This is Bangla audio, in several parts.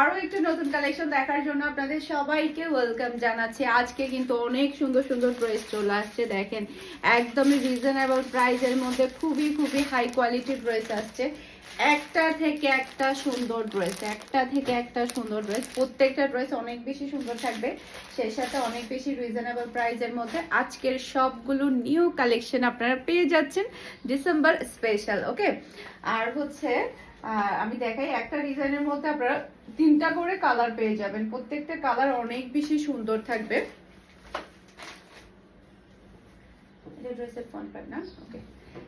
আরও একটু নতুন দেখার জন্য আপনাদের সবাইকে ওয়েলকাম জানাচ্ছি। আজকে কিন্তু অনেক সুন্দর সুন্দর ড্রেস চলে আসছে, দেখেন। একদমই রিজনেবল প্রাইস এর মধ্যে খুবই খুবই হাই কোয়ালিটির ড্রেস আসছে। একটা থেকে একটা সুন্দর ড্রেস একটা থেকে একটা সুন্দর ড্রেস প্রত্যেকটা ড্রেস অনেক বেশি সুন্দর থাকবে। সেই সাথে অনেক বেশি রিজনেবল প্রাইসের মধ্যে আজকের সবগুলো নিউ কালেকশন আপনারা পেয়ে যাচ্ছেন ডিসেম্বর স্পেশাল ওকে আর হচ্ছে আমি দেখাই, একটা ডিজাইনের মধ্যে আপনারা তিনটা করে কালার পেয়ে যাবেন। প্রত্যেকটা কালার অনেক বেশি সুন্দর থাকবে। এটা ড্রেসের ফ্রন্ট না ওকে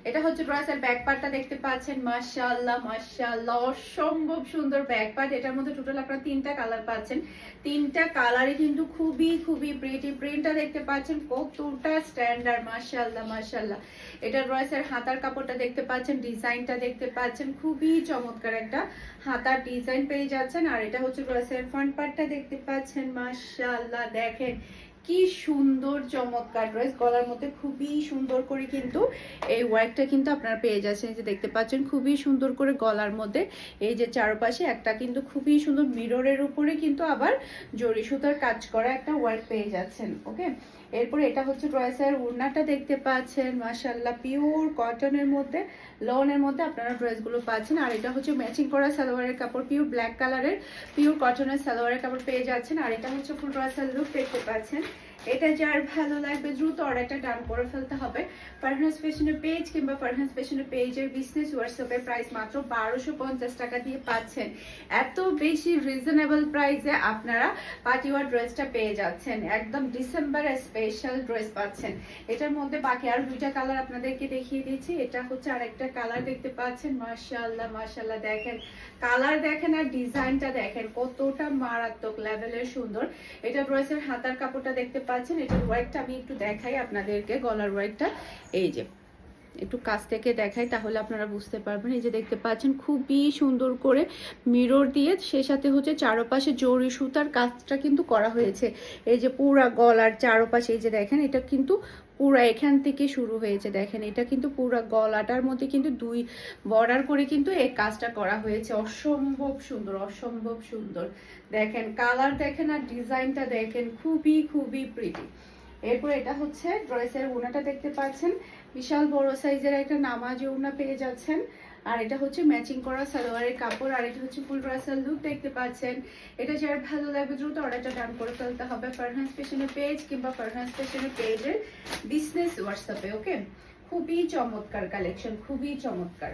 এটা হচ্ছে ড্রেসের ব্যাক পার্টটা দেখতে পাচ্ছেন। মাশাআল্লাহ মাশাআল্লাহ, অসম্ভব সুন্দর ব্যাক পার্ট এটার মধ্যে টোটাল আপনারা তিনটা কালার পাচ্ছেন। তিনটা কালারই কিন্তু খুবই খুবই প্রিটি প্রিন্টটা দেখতে পাচ্ছেন, কতটা স্ট্যান্ডার্ড মাশাআল্লাহ মাশাআল্লাহ। এটা ড্রেসের হাতার কাপড়টা দেখতে পাচ্ছেন ডিজাইনটা দেখতে পাচ্ছেন। খুবই চমৎকার একটা হাতার ডিজাইন পেয়ে যাচ্ছেন। আর এটা হচ্ছে ড্রেসের ফ্রন্ট পার্টটা দেখতে পাচ্ছেন, মাশাআল্লাহ। দেখেন কি সুন্দর চমৎকার ড্রেস। গলার মধ্যে খুবই সুন্দর করে কিন্তু এই ওয়ার্কটা কিন্তু আপনারা পেয়ে যাচ্ছেন। যে দেখতে পাচ্ছেন, খুবই সুন্দর করে গলার মধ্যে। এই যে চারপাশে একটা কিন্তু খুবই সুন্দর মিররের উপরে কিন্তু আবার জরি সুতার কাজ করা একটা ওয়ার্ক পেয়ে যাচ্ছেন, ওকে? এরপরে এটা হচ্ছে ড্রেসের উড়নাটা দেখতে পাচ্ছেন। মাশাল্লাহ পিওর কটনের মধ্যে, লনের মধ্যে আপনারা ড্রেসগুলো পাচ্ছেন। আর এটা হচ্ছে ম্যাচিং করা সালোয়ারের কাপড়, পিওর ব্ল্যাক কালারের, পিওর কটনের সালোয়ারের কাপড় পেয়ে যাচ্ছেন। আর এটা হচ্ছে ফুল ড্রেসের লুক দেখতে পাচ্ছেন। এটা যার ভালো লাগবে, দ্রুত অর্ডারটা ডান করে ফেলতে হবে। ফারহান্স ফ্যাশনের পেজ কিংবা ফারহান্স ফ্যাশনের পেজের বিজনেস হোয়াটসঅ্যাপের প্রাইস মাত্র বারোশো পঞ্চাশ টাকা দিয়ে পাচ্ছেন। এত বেশি রিজনেবল প্রাইসে আপনারা পার্টিওয়ার ড্রেসটা পেয়ে যাচ্ছেন। একদম ডিসেম্বরের স্পেশাল ড্রেস পাচ্ছেন। এটার মধ্যে বাকি আর দুইটা কালার আপনাদেরকে দেখিয়ে দিচ্ছি এটা হচ্ছে আরেকটা কালার দেখতে পাচ্ছেন। মাশাআল্লাহ মার্শাল্লাহ দেখেন। কালার দেখেন আর ডিজাইনটা দেখেন, কতটা মারাত্মক লেভেলের সুন্দর। এটা রয়েছে হাতার কাপড়টা দেখতে পাচ্ছেন, এটার ওয়ার্কটা আমি একটু দেখাই আপনাদেরকে, গলার ওয়ার্কটা এই যে, একটু কাছ থেকে দেখাই, তাহলে আপনারা বুঝতে পারবেন। এই যে দেখতে পাচ্ছেন, খুবই সুন্দর করে মিরর দিয়ে, সে সাথে হচ্ছে চারোপাশে জরি সুতার কাজটা কিন্তু করা হয়েছে। এই যে পুরা গলার চারোপাশে, এই যে দেখেন, এটা কিন্তু পুরা এখান থেকে শুরু হয়েছে, দেখেন। এটা কিন্তু পুরো গলাটার মধ্যে কিন্তু দুই বর্ডার করে কিন্তু এই কাজটা করা হয়েছে। অসম্ভব সুন্দর অসম্ভব সুন্দর। দেখেন, কালার দেখেন আর ডিজাইনটা দেখেন, খুবই খুবই প্রিটি এরপর এটা হচ্ছে ড্রেসের উনাটা দেখতে পাচ্ছেন। বিশাল বড় সাইজের একটা নামাজ ওনা পেয়ে যাচ্ছেন। আর এটা হচ্ছে ম্যাচিং করা সালোয়ারের কাপড়, আর এটা হচ্ছে ফুল ড্রেসের লুক দেখতে পাচ্ছেন। এটা যার ভালো লাগবে, দ্রুত অর্ডারটা ডান করে ফেলতে হবে ফারহান্স ফ্যাশনের পেজ কিংবা ফারহান্স ফ্যাশনের পেজের বিজনেস হোয়াটসঅ্যাপে ওকে খুবই চমৎকার কালেকশন খুবই চমৎকার।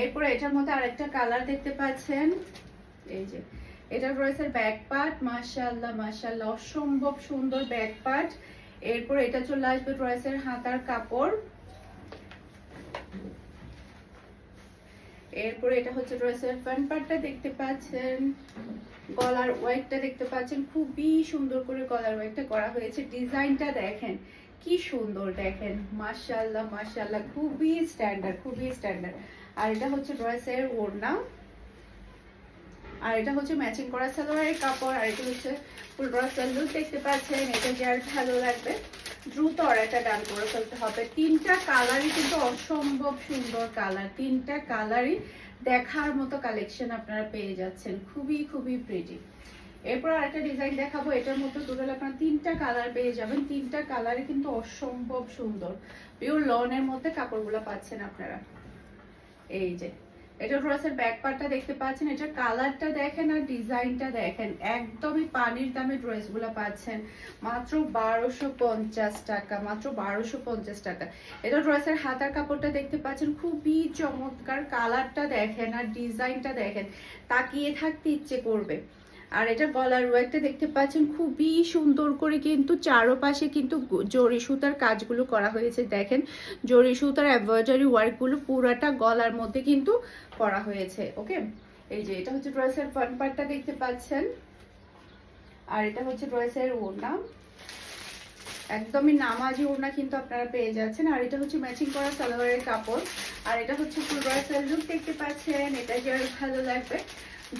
এরপরে এটার মধ্যে আরেকটা কালার দেখতে পাচ্ছেন। এই যে এটা রয়েছে ব্যাক পার্ট মাশাআল্লাহ মাশাআল্লাহ, অসম্ভব সুন্দর ব্যাক পার্ট এরপর এটা চলে আসবে ড্রেসের হাতার কাপড়। এরপর এটা হচ্ছে ড্রেসের ফ্রন্ট পার্টটা দেখতে পাচ্ছেন। গলার ওয়াইটটা দেখতে পাচ্ছেন। খুবই সুন্দর করে গলার ওয়াইটটা করা হয়েছে। ডিজাইনটা দেখেন, কি সুন্দর দেখেন। মাশাআল্লাহ মাশাআল্লাহ, খুবই স্ট্যান্ডার্ড খুবই স্ট্যান্ডার্ড আর এটা হচ্ছে ড্রেসের ওড়না। আর এটা হচ্ছে ম্যাচিং করা সালোয়ারের কাপড়, আর এটা হচ্ছে ফুল ড্রেসের লুক দেখতে পাচ্ছেন, এটা যার ভালো লাগবে। দ্রুত অর্ডারটা ডান করে ফেলতে হবে। তিনটা কালারই কিন্তু অসম্ভব সুন্দর কালার তিনটা কালারই দেখার মতো কালেকশন আপনারা পেয়ে যাচ্ছেন। খুবই খুবই প্রিটি এরপর আরেকটা ডিজাইন দেখাবো। এটার মধ্যে টোটাল আপনারা তিনটা কালার পেয়ে যাবেন। তিনটা কালারই কিন্তু অসম্ভব সুন্দর। পিওর লনের মধ্যে কাপড়গুলো পাচ্ছেন আপনারা। এই যে এটা ড্রেসের ব্যাক পার্টটা দেখতে পাচ্ছেন, এটা কালারটা দেখেন আর ডিজাইনটা দেখেন। একদমই পানির দামে ড্রেসগুলো পাচ্ছেন, মাত্র বারোশো পঞ্চাশ টাকা, মাত্র বারোশো পঞ্চাশ টাকা। এটা ড্রেসের হাতার কাপড়টা দেখতে পাচ্ছেন, খুবই চমৎকার। কালারটা দেখেন আর ডিজাইনটা দেখেন, তাকিয়ে থাকতে ইচ্ছে করবে। আর এটা গলার ওয়ার্কটা দেখতে পাচ্ছেন, খুবই সুন্দর করে কিন্তু চারোপাশে কিন্তু জরি সুতার কাজগুলো করা হয়েছে, দেখেন। জরি সুতার এমব্রয়ডারি ওয়ার্কগুলো পুরাটা গলার মধ্যে কিন্তু করা হয়েছে, ওকে? এই যে, এটা হচ্ছে ড্রেসের ফ্রন্ট পার্টটা দেখতে পাচ্ছেন। আর এটা হচ্ছে ড্রেসের ওড়না। একদমই নামাজি ওড়না কিন্তু আপনারা পেয়ে যাচ্ছেন। আর এটা হচ্ছে ম্যাচিং করা সালোয়ারের কাপড়। আর এটা হচ্ছে ফুল ড্রেসের লুক দেখতে পাচ্ছেন। এটা যার ভালো লাগবে।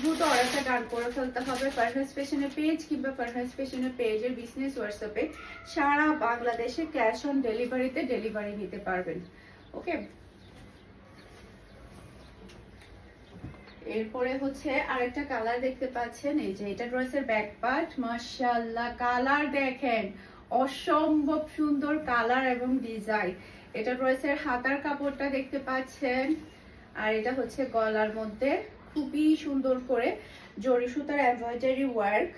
দ্রুত অর্ডারটা ডান করে ফেলতে হবে। ফারহাস ফ্যাশনের পেজ কিংবা ফারহাস ফ্যাশনের পেজের বিজনেস হোয়াটসঅ্যাপে সারা বাংলাদেশে ক্যাশ অন ডেলিভারিতে ডেলিভারি নিতে পারবেন। ওকে এরপরে হচ্ছে আরেকটা কালার দেখতে পাচ্ছেন। এই যে এটা ড্রেসের ব্যাক পার্ট মাশাআল্লাহ কালার দেখেন। অসম্ভব সুন্দর কালার এবং ডিজাইন এটা ড্রেসের হাতার কাপড়টা দেখতে পাচ্ছেন। আর এটা হচ্ছে গলার মধ্যে। খুবই সুন্দর করে জরি সুতার এমব্রয়ডারি ওয়ার্ক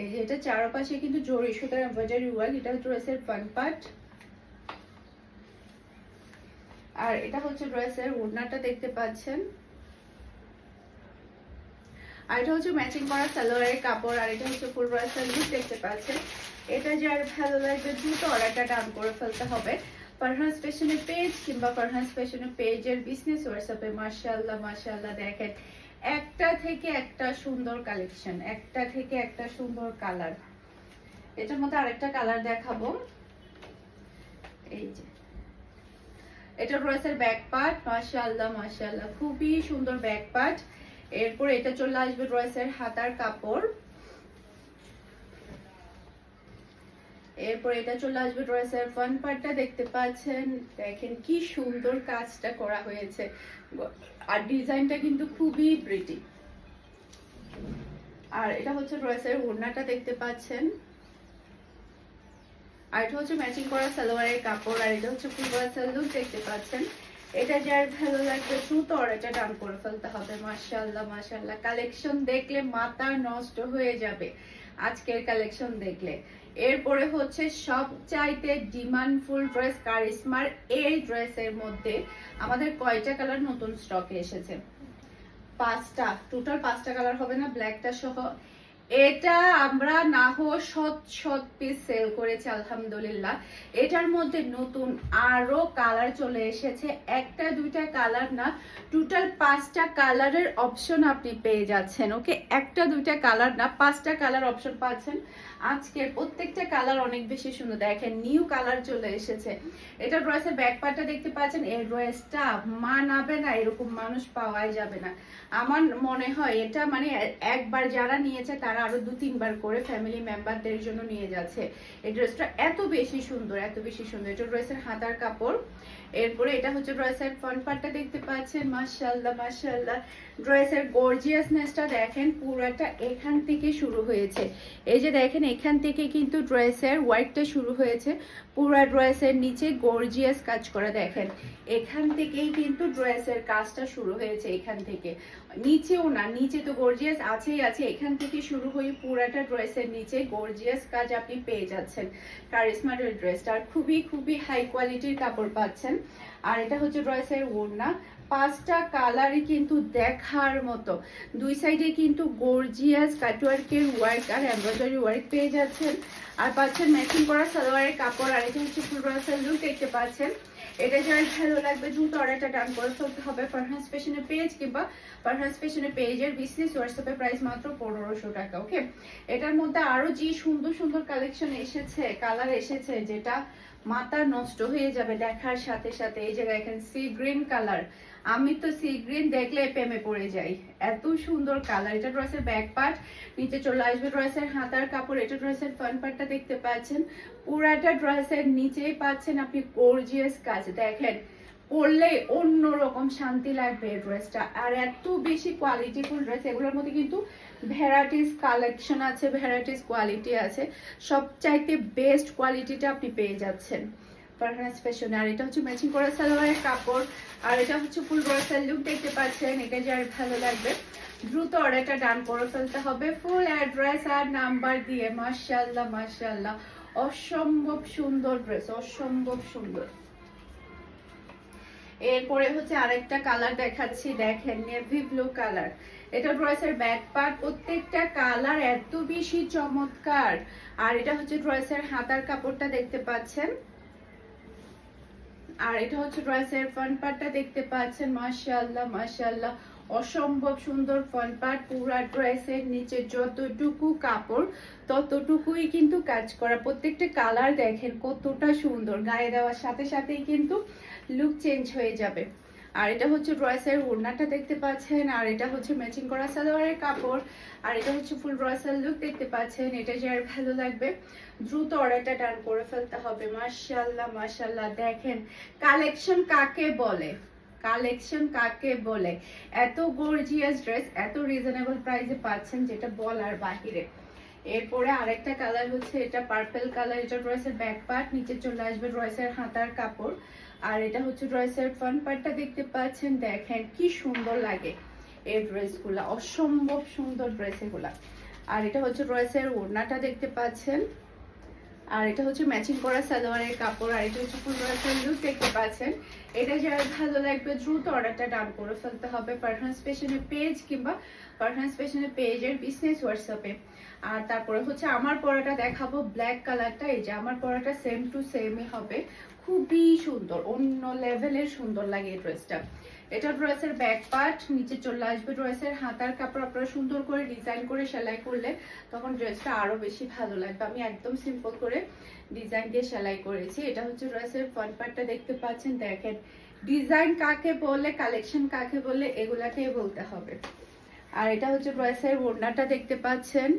এই যে এটা চারপাশে কিন্তু জরি সুতার এমব্রয়ডারি ওয়ার্ক এটা ড্রেসের ফ্রন্ট পার্ট আর এটা হচ্ছে ড্রেসের ওড়নাটা দেখতে পাচ্ছেন। আর এটা হচ্ছে ম্যাচিং করা সালোয়ারের কাপড়, আর এটা হচ্ছে ফুল ব্রাসার লুক দেখতে পাচ্ছেন। এটা যার ভালো লাগবে, দ্রুত অর্ডারটা ডান করে ফেলতে হবে। ফারহাস ফ্যাশনের পেজ কিংবা ফারহাস ফ্যাশনের পেজের বিজনেস হোয়াটসঅ্যাপে মাশাআল্লাহ মাশাআল্লাহ দেখেন। একটা থেকে একটা সুন্দর কালেকশন একটা থেকে একটা সুন্দর কালার এটার মধ্যে আরেকটা কালার দেখাবো। এই যে। এটা রয়েছে ব্যাক পার্ট মাশাআল্লাহ মাশাআল্লাহ। খুবই সুন্দর ব্যাক পার্ট এরপর এটা চলে আসবে ড্রেসের হাতার কাপড়। এরপর এটা চলে আসবে ড্রেসের ফ্রন্ট পার্টটা দেখতে পাচ্ছেন। দেখেন কি সুন্দর কাজটা করা হয়েছে। আর ডিজাইনটা কিন্তু খুবই প্রিটি আর এটা হচ্ছে ড্রেসের ওড়নাটা দেখতে পাচ্ছেন। আর এটা হচ্ছে ম্যাচিং করা সালোয়ারের কাপড়, আর এটা হচ্ছে বয়সের লুক দেখতে পাচ্ছেন। এটা যার ভালো লাগবে দ্রুত এটা ডান করে ফেলতে হবে। মাশাআল্লাহ মাশাআল্লাহ। কালেকশন দেখলে মাথা নষ্ট হয়ে যাবে। আজকের কালেকশন দেখলে। এরপরে হচ্ছে সবচাইতে ডিমান্ডফুল ড্রেস কারিশমার এই ড্রেসের মধ্যে আমাদের কয়টা কালার নতুন স্টকে এসেছে? পাঁচটা টোটাল পাঁচটা কালার হবে না ব্ল্যাকটা সহ। এটা আমরা না হো শত শত পিস সেল করেছি, আলহামদুলিল্লাহ। এটার মধ্যে নতুন আরও কালার চলে এসেছে। একটা, দুইটা কালার না টোটাল পাঁচটা কালারের অপশন আপনি পেয়ে যাচ্ছেন ওকে একটা, দুইটা কালার না, পাঁচটা কালার অপশন পাচ্ছেন। আজকের প্রত্যেকটা কালার অনেক বেশি সুন্দর। দেখেন নিউ কালার চলে এসেছে। এটা ড্রেসের ব্যাক পার্টটা দেখতে পাচ্ছেন এই ড্রেসটা মানাবে না, এরকম মানুষ পাওয়াই যাবে না। আমার মনে হয় এটা মানে একবার যারা নিয়েছে, তারা আরও দু, তিনবার করে ফ্যামিলি মেম্বারদের জন্য নিয়ে যাচ্ছে। এই ড্রেসটা এত বেশি সুন্দর, এত বেশি সুন্দর। এটা ড্রেসের হাতার কাপড়। এরপরে এটা হচ্ছে ড্রেসের ফ্রন্ট পার্টটা দেখতে পাচ্ছেন, মাশাআল্লাহ মাশাআল্লাহ। ড্রেসের গর্জিয়াসনেসটা দেখেন, পুরাটা এখান থেকে শুরু হয়েছে। এই যে দেখেন, এখান থেকে কিন্তু ড্রেসের ওয়ার্কটা শুরু হয়েছে। পুরা ড্রেসের নিচে গর্জিয়াস কাজ করা দেখেন। এখান থেকেই কিন্তু ড্রেসের কাজটা শুরু হয়েছে এখান থেকে। নিচেও না, নিচে তো গর্জিয়াস আছেই আছে এখান থেকে শুরু হয়ে পুরাটা ড্রেসের নিচে গর্জিয়াস কাজ আপনি পেয়ে যাচ্ছেন। কারিশমার ড্রেসটা আর খুবই খুবই হাই কোয়ালিটির কাপড় পাচ্ছেন। আর এটা হচ্ছে ড্রেসের ওড়না। পাঁচটা কালারই কিন্তু দেখার মতো। দুই সাইডে কিন্তু গর্জিয়াস কাটওয়ার্কের ওয়ার্ক আর এমব্রয়ডারি ওয়ার্ক পেয়ে যাচ্ছেন। আর পাচ্ছেন ম্যাচিং করা সালোয়ারের কাপড়। আর এটা হচ্ছে ফুল রয়েসের লুক দেখতে পাচ্ছেন। এটা যার ভালো লাগবে, দ্রুত অর্ডারটা ডান করে ফেলতে হবে ফারহান্স ফ্যাশনের পেজ কিংবা ফারহান্স ফ্যাশনের পেজের বিজনেস হোয়াটসঅ্যাপে প্রাইস মাত্র পনেরোশো টাকা ওকে এটার মধ্যে আরও যে সুন্দর সুন্দর কালেকশন এসেছে কালার এসেছে, যেটা মাথা নষ্ট হয়ে যাবে দেখার সাথে সাথে, এই যে দেখেন সি গ্রিন কালার আমি তো সি গ্রিন দেখলে প্রেমে পড়ে যাই। এত সুন্দর কালার এটা ড্রেসের ব্যাক পার্ট নিচে চলে আসবে ড্রেসের হাতার কাপড়। এটা ড্রেসের ফ্রন্ট পার্টটা দেখতে পাচ্ছেন। পুরাটা ড্রেসের নিচেই পাচ্ছেন আপনি গর্জিয়াস কাজ। দেখেন, পরলে অন্যরকম শান্তি লাগবে ড্রেসটা আর এত বেশি কোয়ালিটিফুল ড্রেস এগুলোর মধ্যে কিন্তু ভ্যারাইটিস কালেকশন আছে ভ্যারাইটিস কোয়ালিটি আছে। সবচাইতে বেস্ট কোয়ালিটিটা আপনি পেয়ে যাচ্ছেন। পারহান্স ফ্যাশন আর এটা হচ্ছে ম্যাচিং করা সালোয়ারের কাপড়, আর এটা হচ্ছে ফুল লুক দেখতে পাচ্ছেন এটা যার ভালো লাগবে। দ্রুত অর্ডারটা ডান করে ফেলতে হবে ফুল অ্যাড্রেস আর নাম্বার দিয়ে, মাশাআল্লাহ মাশাআল্লাহ। অসম্ভব সুন্দর ড্রেস অসম্ভব সুন্দর। এরপরে হচ্ছে আরেকটা কালার দেখাচ্ছি, দেখেন নেভি ব্লু কালার এটা ড্রেসের ব্যাক পার্ট প্রত্যেকটা কালার এত বেশি চমৎকার। আর এটা হচ্ছে ড্রেসের হাতার কাপড়টা দেখতে পাচ্ছেন। আর এটা হচ্ছে ড্রেসের ফ্রন্ট পার্টটা দেখতে পাচ্ছেন, মাশাআল্লাহ মাশাআল্লাহ। অসম্ভব সুন্দর ফ্রন্ট পার্ট পুরা ড্রেসের নিচে যতটুকু কাপড়, ততটুকুই কিন্তু কাজ করা। প্রত্যেকটা কালার দেখেন কতটা সুন্দর। গায়ে দেওয়ার সাথে সাথেই কিন্তু লুক চেঞ্জ হয়ে যাবে। আর এটা হচ্ছে ড্রয়েসের ওড়নাটা দেখতে পাচ্ছেন, আর এটা হচ্ছে ম্যাচিং করা সালোয়ারের কাপড়, আর এটা হচ্ছে ফুল ড্রয়েসের লুক দেখতে পাচ্ছেন। এটা যার ভালো লাগবে। দ্রুত অর্ডারটা ডান করে ফেলতে হবে। মাশাল্লাহ মাশাল্লাহ দেখেন, কালেকশন কাকে বলে? কালেকশন কাকে বলে? এত গর্জিয়াস ড্রেস এত রিজনেবল প্রাইসে পাচ্ছেন যেটা বলার বাহিরে। এরপরে আরেকটা কালার হচ্ছে এটা পার্পেল কালার এটা ড্রেসের ব্যাক পার্ট নিচে চলে আসবে ড্রেসের হাতার কাপড়। আর এটা হচ্ছে ড্রেসের ফ্রন্ট পার্টটা দেখতে পাচ্ছেন। দেখেন, কি সুন্দর লাগে এই ড্রেসগুলা অসম্ভব সুন্দর ড্রেস এগুলা। আর এটা হচ্ছে ড্রেসের ওড়নাটা দেখতে পাচ্ছেন। আর এটা হচ্ছে ম্যাচিং করা সালোয়ারের কাপড়, আর এটা হচ্ছে ফুল লুক দেখতে পাচ্ছেন। এটা যারা ভালো লাগবে, দ্রুত অর্ডারটা ডান করে ফেলতে হবে পারফরমেন্স পেশনের পেজ কিংবা পারফরমেন্স পেশনের পেজের বিজনেস হোয়াটসঅ্যাপে আর তারপরে হচ্ছে আমার পরাটা দেখাবো ব্ল্যাক কালারটা এই যে আমার পরাটা সেম টু সেমই হবে। খুবই সুন্দর, অন্য লেভেলের সুন্দর লাগে এই ড্রেসটা এটা ড্রেসের ব্যাক পার্ট নিচে চলে আসবে ড্রেসের হাতার কাপড়। আপনারা সুন্দর করে ডিজাইন করে সেলাই করলে তখন ড্রেসটা আরও বেশি ভালো লাগবে। আমি একদম সিম্পল করে ডিজাইন দিয়ে সেলাই করেছি। এটা হচ্ছে ড্রেসের ফ্রন্ট পার্টটা দেখতে পাচ্ছেন, দেখেন। ডিজাইন কাকে বলে কালেকশন কাকে বলে, এগুলাকেই বলতে হবে। আর এটা হচ্ছে ড্রেসের ওড়নাটা দেখতে পাচ্ছেন।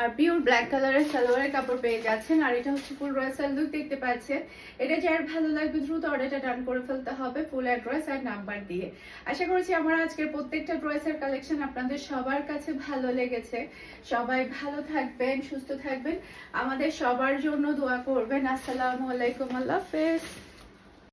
আর পিওর ব্ল্যাক কালারের সালোয়ারের কাপড় পেয়ে যাচ্ছেন আর এটা হচ্ছে ফুল রয়েসাল লুক দেখতে পাচ্ছেন। এটা যার ভালো লাগবে দ্রুত অর্ডারটা ডান করে ফেলতে হবে ফুল অ্যাড্রেস আর নাম্বার দিয়ে। আশা করছি আমার আজকের প্রত্যেকটা ড্রেসের কালেকশন আপনাদের সবার কাছে ভালো লেগেছে। সবাই ভালো থাকবেন, সুস্থ থাকবেন। আমাদের সবার জন্য দোয়া করবেন। আসসালামু আলাইকুম, আল্লাহ হাফেজ।